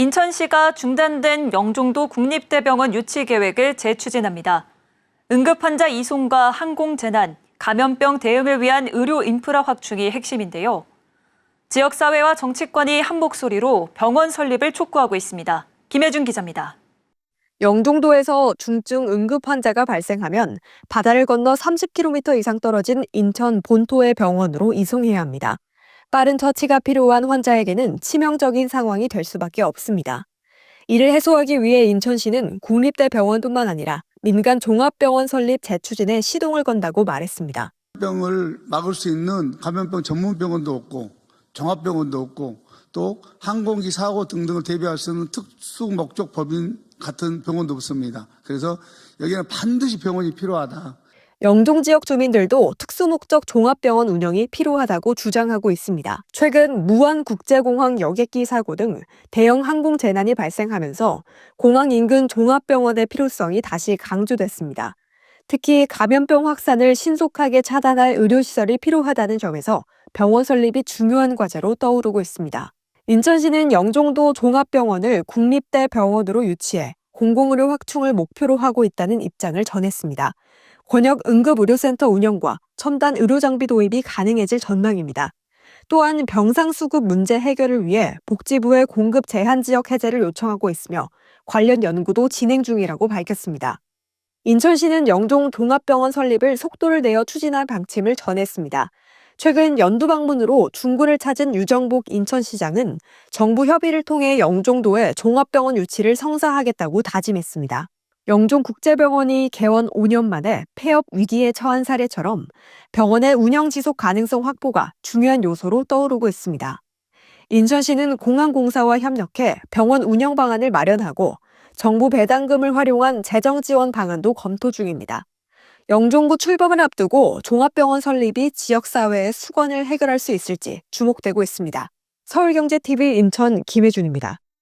인천시가 중단된 영종도 국립대병원 유치 계획을 재추진합니다. 응급환자 이송과 항공재난, 감염병 대응을 위한 의료 인프라 확충이 핵심인데요. 지역사회와 정치권이 한 목소리로 병원 설립을 촉구하고 있습니다. 김혜준 기자입니다. 영종도에서 중증 응급 환자가 발생하면 바다를 건너 30km 이상 떨어진 인천 본토의 병원으로 이송해야 합니다. 빠른 처치가 필요한 환자에게는 치명적인 상황이 될 수밖에 없습니다. 이를 해소하기 위해 인천시는 국립대 병원뿐만 아니라 민간 종합병원 설립 재추진에 시동을 건다고 말했습니다. 병을 막을 수 있는 감염병 전문 병원도 없고 종합병원도 없고 또 항공기 사고 등등을 대비할 수 있는 특수 목적 법인 같은 병원도 없습니다. 그래서 여기는 반드시 병원이 필요하다. 영종 지역 주민들도 특수목적 종합병원 운영이 필요하다고 주장하고 있습니다. 최근 무안국제공항 여객기 사고 등 대형 항공 재난이 발생하면서 공항 인근 종합병원의 필요성이 다시 강조됐습니다. 특히 감염병 확산을 신속하게 차단할 의료시설이 필요하다는 점에서 병원 설립이 중요한 과제로 떠오르고 있습니다. 인천시는 영종도 종합병원을 국립대 병원으로 유치해 공공의료 확충을 목표로 하고 있다는 입장을 전했습니다. 권역 응급의료센터 운영과 첨단 의료장비 도입이 가능해질 전망입니다. 또한 병상 수급 문제 해결을 위해 복지부의 공급 제한 지역 해제를 요청하고 있으며 관련 연구도 진행 중이라고 밝혔습니다. 인천시는 영종 종합병원 설립을 속도를 내어 추진할 방침을 전했습니다. 최근 연두 방문으로 중구를 찾은 유정복 인천시장은 정부 협의를 통해 영종도에 종합병원 유치를 성사하겠다고 다짐했습니다. 영종국제병원이 개원 5년 만에 폐업 위기에 처한 사례처럼 병원의 운영 지속 가능성 확보가 중요한 요소로 떠오르고 있습니다. 인천시는 공항공사와 협력해 병원 운영 방안을 마련하고 정부 배당금을 활용한 재정 지원 방안도 검토 중입니다. 영종구 출범을 앞두고 종합병원 설립이 지역사회의 수건을 해결할 수 있을지 주목되고 있습니다. 서울경제TV 인천 김혜준입니다.